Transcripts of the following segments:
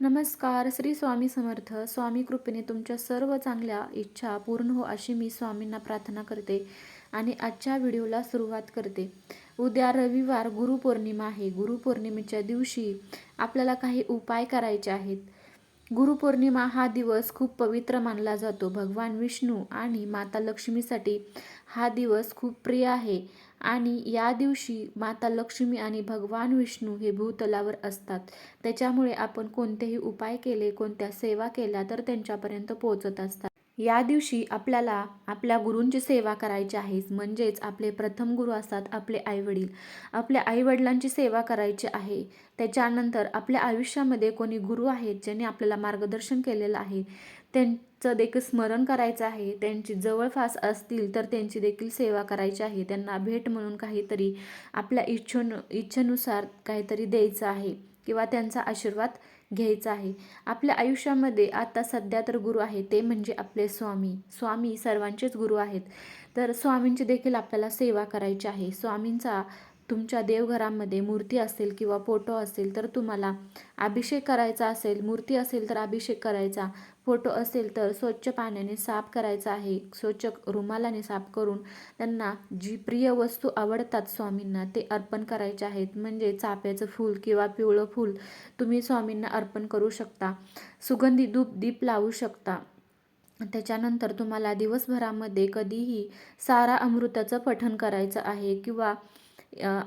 नमस्कार श्री स्वामी समर्थ. स्वामी कृपेने तुमच्या सर्व चांगल्या इच्छा पूर्ण हो अशी मी स्वामींना प्रार्थना करते आणि आजच्या व्हिडिओला सुरुवात करते. उद्या रविवार गुरुपौर्णिमा आहे. गुरुपौर्णिमेच्या दिवशी आपल्याला काही उपाय करायचे आहेत. गुरुपौर्णिमा हा दिवस खूप पवित्र मानला जातो. भगवान विष्णू आणि माता लक्ष्मीसाठी हा दिवस खूप प्रिय आहे. आणि या दिवशी माता लक्ष्मी आणि भगवान विष्णू हे भूतलावर असतात. त्याच्यामुळे आपण कोणतेही उपाय केले कोणत्या सेवा केल्या तर त्यांच्यापर्यंत पोहोचत असतात. या दिवशी आपल्याला आपल्या गुरूंची सेवा करायची आहे. म्हणजेच आपले प्रथम गुरु असतात आपले आईवडील. आपल्या आईवडिलांची सेवा करायची आहे. त्याच्यानंतर आपल्या आयुष्यामध्ये कोणी गुरु आहेत ज्यांनी आपल्याला मार्गदर्शन केलेलं आहे. त्यां चं देखील स्मरण करायचं आहे. त्यांची जवळपास असतील तर त्यांची देखील सेवा करायची आहे. त्यांना भेट म्हणून काहीतरी आपल्या इच्छेनु इच्छेनुसार काहीतरी द्यायचं आहे किंवा त्यांचा आशीर्वाद घ्यायचा आहे. आपल्या आयुष्यामध्ये आता सध्या तर गुरु आहे ते म्हणजे आपले स्वामी. स्वामी सर्वांचेच गुरु आहेत. तर स्वामींची देखील आपल्याला सेवा करायची आहे. स्वामींचा तुमच्या देवघरामध्ये मूर्ती असेल किंवा फोटो असेल तर तुम्हाला अभिषेक करायचा असेल मूर्ती असेल तर अभिषेक करायचा फोटो असेल तर स्वच्छ पाण्याने साफ करायचा आहे स्वच्छ रुमालाने साफ करून त्यांना जी प्रिय वस्तू आवडतात स्वामींना ते अर्पण करायचे आहेत. म्हणजे चाफ्याचं फूल किंवा पिवळं फूल तुम्ही स्वामींना अर्पण करू शकता. सुगंधी धूप दीप लावू शकता. त्याच्यानंतर तुम्हाला दिवसभरामध्ये कधीही सारा अमृताचं पठण करायचं आहे किंवा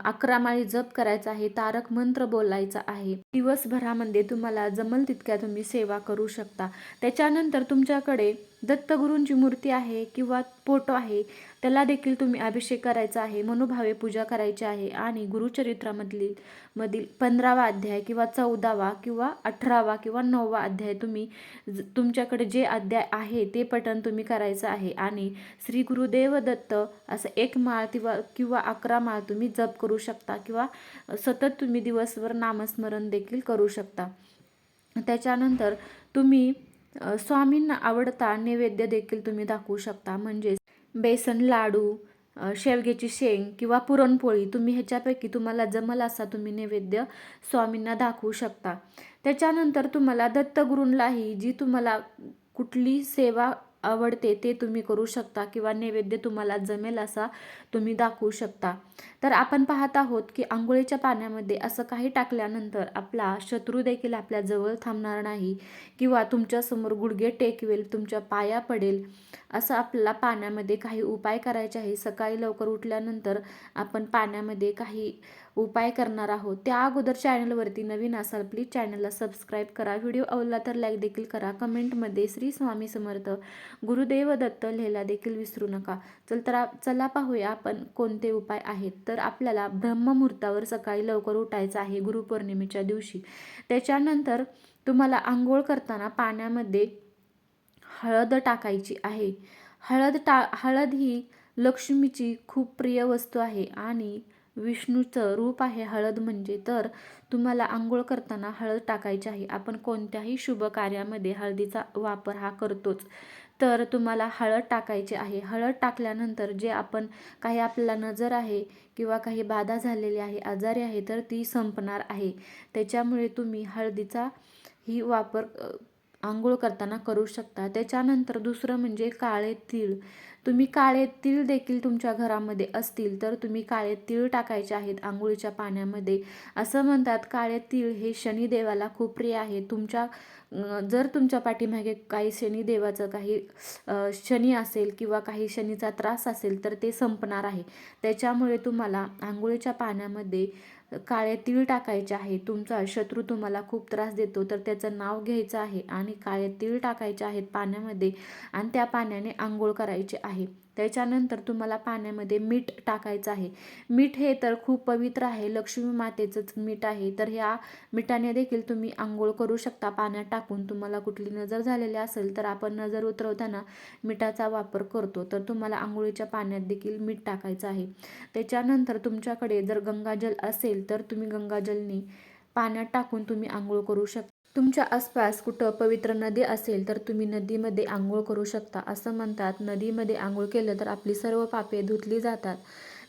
अकरा माळी जप करायचा आहे तारक मंत्र बोलायचा आहे. दिवसभरामध्ये तुम्हाला जमल तितक्या तुम्ही सेवा करू शकता. त्याच्यानंतर तुमच्याकडे दत्तगुरूंची मूर्ती आहे किंवा फोटो आहे. त्याला देखील तुम्ही अभिषेक करायचा आहे मनोभावे पूजा करायची आहे आणि गुरुचरित्रामधील मधील पंधरावा अध्याय किंवा चौदावा किंवा अठरावा किंवा नववा अध्याय तुम्ही तुमच्याकडे जे अध्याय आहे ते पठण तुम्ही करायचं आहे आणि श्री गुरुदेव दत्त असं एक माळ किंवा किंवा अकरा माळ तुम्ही जप करू शकता किंवा सतत तुम्ही दिवसभर नामस्मरण देखील करू शकता. त्याच्यानंतर तुम्ही स्वामींना आवडता नैवेद्य देखील तुम्ही दाखवू शकता. म्हणजे बेसन लाडू शेवग्याची शेंग किंवा पुरणपोळी तुम्ही ह्याच्यापैकी तुम्हाला जमल असा तुम्ही नैवेद्य स्वामींना दाखवू शकता. त्याच्यानंतर तुम्हाला दत्तगुरूंलाही जी तुम्हाला कुठली सेवा आवडते ते तुम्ही करू शकता किंवा नैवेद्य तुम्हाला जमेल असा तुम्ही दाखवू शकता. तर आपण पाहत आहोत की आंघोळीच्या पाण्यामध्ये असं काही टाकल्यानंतर आपला शत्रू देखील आपल्या जवळ थांबणार नाही किंवा तुमच्यासमोर गुडघे टेकवेल तुमच्या पाया पडेल असं आपल्याला पाण्यामध्ये काही उपाय करायचे आहे. सकाळी लवकर उठल्यानंतर आपण पाण्यामध्ये काही उपाय करणार आहोत. त्या अगोदर चॅनलवरती नवीन असाल प्लीज चॅनलला सबस्क्राईब करा. व्हिडिओ आवडला तर लाईक देखील करा. कमेंटमध्ये श्री स्वामी समर्थ गुरुदेव दत्त लिहायला देखील विसरू नका. चल तर चला पाहूया आपण कोणते उपाय आहेत. तर आपल्याला ब्रह्ममुहूर्तावर सकाळी लवकर उठायचं आहे गुरुपौर्णिमेच्या दिवशी. त्याच्यानंतर तुम्हाला आंघोळ करताना पाण्यामध्ये हळद टाकायची आहे. हळद टा हळद ही लक्ष्मीची खूप प्रिय वस्तू आहे आणि विष्णूचं रूप आहे हळद म्हणजे. तर तुम्हाला आंघोळ करताना हळद टाकायची आहे. आपण कोणत्याही शुभ कार्यामध्ये हळदीचा वापर हा करतोच. तर तुम्हाला हळद टाकायची आहे. हळद टाकल्यानंतर जे आपण काही आपल्याला नजर आहे किंवा काही बाधा झालेली आहे आजारी आहे तर ती संपणार आहे. त्याच्यामुळे तुम्ही हळदीचा ही वापर आंघोळ करताना करू शकता. त्याच्यानंतर दुसरं म्हणजे काळे तीळ. तुम्ही काळे तीळ देखील तुमच्या घरामध्ये असतील तर तुम्ही काळे तीळ टाकायचे आहेत आंघोळीच्या पाण्यामध्ये. असं म्हणतात काळे तीळ हे शनिदेवाला खूप प्रिय आहे. तुमच्या जर तुमच्या पाठीमागे काही शनिदेवाचं काही शनी असेल किंवा काही शनीचा त्रास असेल तर ते संपणार आहे. त्याच्यामुळे तुम्हाला आंघोळीच्या पाण्यामध्ये काळे तीळ टाकायचे आहे. तुमचा शत्रू तुम्हाला खूप त्रास देतो. तर त्याचं नाव घ्यायचं आहे आणि काळे तीळ टाकायचे आहेत पाण्यामध्ये आणि त्या पाण्याने आंघोळ करायचे आहे. त्याच्यानंतर तुम्हाला पाण्यामध्ये मीठ टाकायचं आहे. मीठ हे तर खूप पवित्र आहे. लक्ष्मी मातेचंच मीठ आहे. तर ह्या मिठाने देखील तुम्ही आंघोळ करू शकता. पाण्यात टाकून तुम्हाला कुठली नजर झालेली असेल तर आपण नजर उतरवताना मिठाचा वापर करतो. तर तुम्हाला आंघोळीच्या पाण्यात देखील मीठ टाकायचं आहे. त्याच्यानंतर तुमच्याकडे जर गंगाजल असेल तर तुम्ही गंगाजलने पाण्यात टाकून तुम्ही आंघोळ करू शकता. तुमच्या आसपास कुठं पवित्र नदी असेल तर तुम्ही नदीमध्ये आंघोळ करू शकता. असं म्हणतात नदीमध्ये आंघोळ केलं तर आपली सर्व पापे धुतली जातात.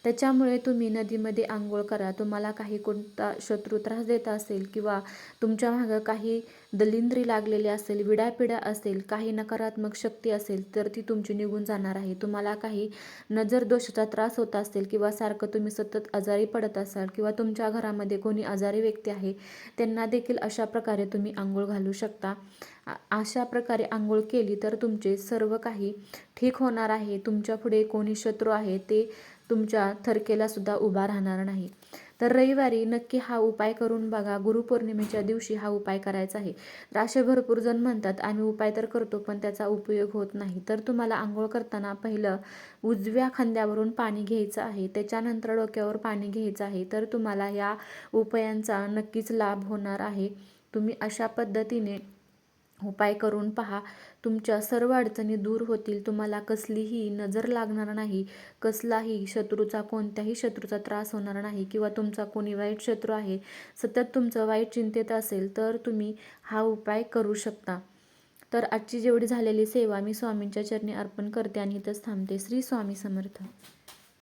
त्याच्यामुळे तुम्ही नदीमध्ये आंघोळ करा. तुम्हाला काही कोणता शत्रू त्रास देत असेल किंवा तुमच्या मागं काही दलिंद्री लागलेली असेल विडापिडा असेल काही नकारात्मक शक्ती असेल तर ती तुमची निघून जाणार आहे. तुम्हाला काही नजर दोषाचा त्रास होत असेल किंवा सारखं तुम्ही सतत आजारी पडत असाल किंवा तुमच्या घरामध्ये कोणी आजारी व्यक्ती आहे त्यांना देखील अशा प्रकारे तुम्ही आंघोळ घालू शकता. अशा प्रकारे आंघोळ केली तर तुमचे सर्व काही ठीक होणार आहे. तुमच्यापुढे कोणी शत्रू आहे ते तुमच्या थरकेला सुद्धा उभा राहणार नाही. तर रविवारी नक्की हा उपाय करून बघा. गुरुपौर्णिमेच्या दिवशी हा उपाय करायचा आहे. तर असे भरपूर जण म्हणतात आम्ही उपाय तर करतो पण त्याचा उपयोग होत नाही. तर तुम्हाला आंघोळ करताना पहिलं उजव्या खांद्यावरून पाणी घ्यायचं आहे. त्याच्यानंतर डोक्यावर पाणी घ्यायचं आहे. तर तुम्हाला या उपायांचा नक्कीच लाभ होणार आहे. तुम्ही अशा पद्धतीने उपाय करून पहा. तुमच्या सर्व अडचणी दूर होतील. तुम्हाला कसलीही नजर लागणार नाही. कसलाही शत्रूचा कोणत्याही शत्रूचा त्रास होणार नाही किंवा तुमचा कोणी वाईट शत्रू आहे सतत तुमचं वाईट चिंतेत असेल तर तुम्ही हा उपाय करू शकता. तर आजची जेवढी झालेली सेवा मी स्वामींच्या चरणी अर्पण करते आणि इथंच थांबते. श्री स्वामी समर्थ.